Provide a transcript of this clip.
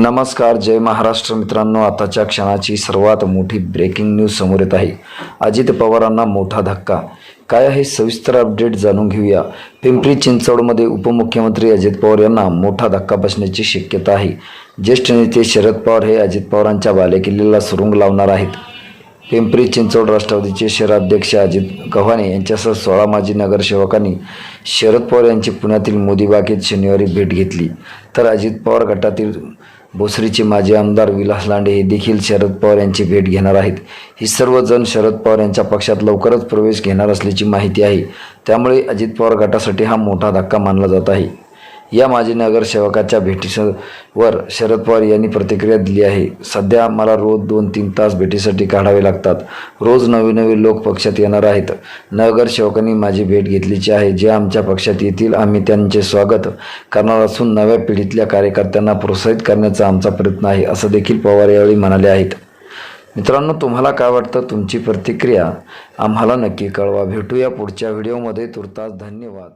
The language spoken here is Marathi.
नमस्कार जय महाराष्ट्र मित्रांनो. आताच्या क्षणाची सर्वात मोठी ब्रेकिंग न्यूज समोर येत आहे. अजित पवारांना मोठा धक्का. काय आहे सविस्तर अपडेट जाणून घेऊया. पिंपरी चिंचवडमध्ये उपमुख्यमंत्री अजित पवार यांना मोठा धक्का बसण्याची शक्यता आहे. ज्येष्ठ नेते शरद पवार हे अजित पवारांच्या बालेकिल्ल्याला सुरुंग लावणार आहेत. पिंपरी चिंचवड राष्ट्रवादीचे शहराध्यक्ष अजित गव्हाणे यांच्यासह सोळा माजी नगरसेवकांनी शरद पवार यांची पुण्यातील मोदी बागेत शनिवारी भेट घेतली. तर अजित पवार गटातील भोसरीचे माजी आमदार विलास लांडे हे देखील शरद पवार यांची भेट घेणार आहेत. ही सर्वजण शरद पवार यांच्या पक्षात लवकरच प्रवेश घेणार असल्याची माहिती आहे. त्यामुळे अजित पवार गटासाठी हा मोठा धक्का मानला जात आहे. या माजी नगरसेवकाच्या भेटीवर शरद पवार यांनी प्रतिक्रिया दिली आहे. सध्या मला रोज दोन तीन तास भेटीसाठी काढावे लागतात. रोज नवे नवे लोक पक्षात येणार आहेत. नगरसेवकांनी माझी भेट घेतलीची आहे. जे आमच्या पक्षात येतील आम्ही त्यांचे स्वागत करणार असून नव्या पिढीतल्या कार्यकर्त्यांना प्रोत्साहित करण्याचा आमचा प्रयत्न आहे असं देखील पवार यावेळी म्हणाले आहेत. मित्रांनो तुम्हाला काय वाटतं? तुमची प्रतिक्रिया आम्हाला नक्की कळवा. भेटूया पुढच्या व्हिडिओमध्ये. तुर्तास धन्यवाद.